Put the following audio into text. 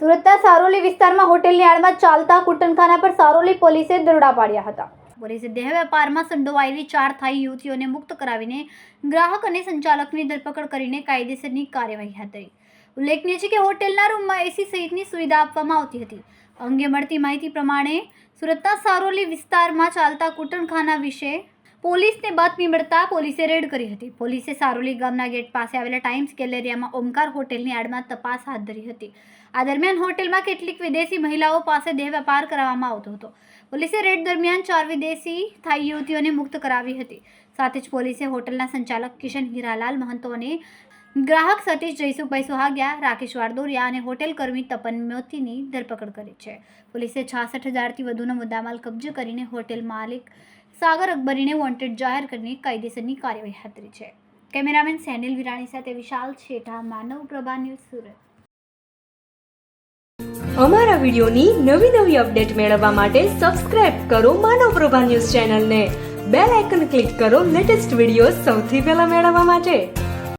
સુરતના સારોલી વિસ્તારમાં હોટેલની આડમાં ચાલતા કુટનખાના પર સારોલી પોલીસે દરોડા પાડ્યા હતા. પોલીસે દેહ વેપારમાં સંડોવાયેલી ચાર થાઈ યુવતીઓને મુક્ત કરાવીને ગ્રાહક અને સંચાલકની ધરપકડ કરીને કાયદેસરની કાર્યવાહી ધરી. ઉલ્લેખનીય છે કે હોટેલના રૂમમાં એસી સહિતની સુવિધા આપવામાં આવતી હતી. અંગે મળતી માહિતી પ્રમાણે સુરતના સારોલી વિસ્તારમાં ચાલતા કુટનખાના વિશે પોલીસને બાતમી મળતા પોલીસે રેડ કરી હતી. પોલીસે સારોલી ગામના ગેટ પાસે આવેલા ટાઈમ્સ ગેલેરિયામાં ઓમકાર હોટેલની આડમાં તપાસ હાથ ધરી હતી. આ દરમિયાન હોટેલમાં કેટલીક વિદેશી મહિલાઓ પાસે દેહ વેપાર કરાવવામાં આવતો હતો. પોલીસે રેડ દરમિયાન ચાર વિદેશી થાઈ યુવતીઓને મુક્ત કરાવી હતી. સાથે જ પોલીસે હોટલના સંચાલક કિશન હીરાલાલ મહંતો ગ્રાહક સતીશ જયસુભાઈ સુહાગિયા, રાકેશ વાડદોરિયા અને હોટેલ કર્મી તપન મોતીની ધરપકડ કરી છે. પોલીસે છાસઠ હજારથી વધુનો મુદ્દામાલ કબજે કરીને હોટેલ માલિક સાગર અકબરીને વોન્ટેડ જાહેર કરીને કાયદેસરની કાર્યવાહી હાથ છે. કેમેરામેન સેનિલ વિરાણી સાથે વિશાલ છેઠા, માનવ પ્રભા ન્યૂઝ સુરત. અમારા વિડિયોની નવી નવી અપડેટ મેળવવા માટે સબસ્ક્રાઇબ કરો માનવ પ્રભા ન્યૂઝ ચેનલને. બેલ આઇકન ક્લિક કરો લેટેસ્ટ વીડિયો સૌથી પહેલા મેળવવા માટે.